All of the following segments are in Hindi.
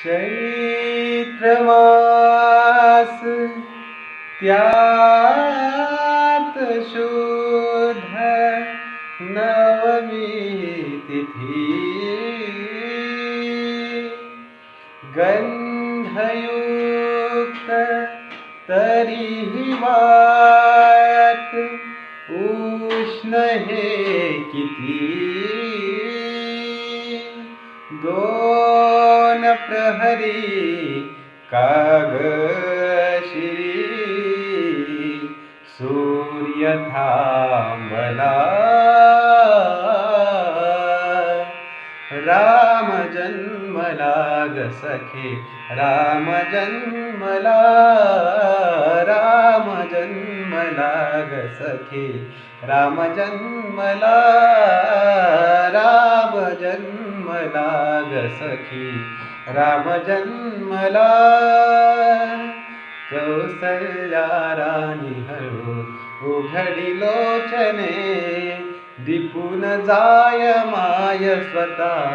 चैत्रमास त्यात शुद्ध नवमी तिथि। गंधयुक्त तरीही वात उष्ण हे किती। दोन प्रहरी कागशिरी सूर्य थांबला राम जन्मला ग सखे, राम जन्मला। राम जन्मला ग सखे, राम जन्मला। राम सखी राम जन्मला. कौसल्या राणी हळू उघडी लोचने. दिपून जाय माय स्वतः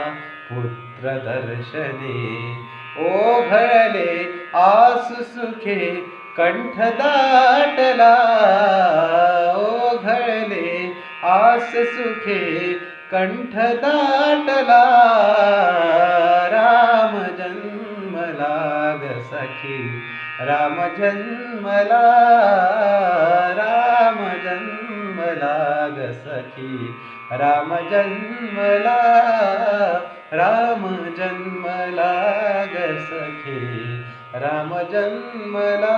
पुत्र दर्शने ओघळले आस सुखे कंठ दाटला. ओघळले आस सुखे कंठ दाटला. जन्मला ग सखी. राम जन्मला राम जन्मला ग सखी. राम जन्मला राम जन्मला ग सखी. राम जन्मला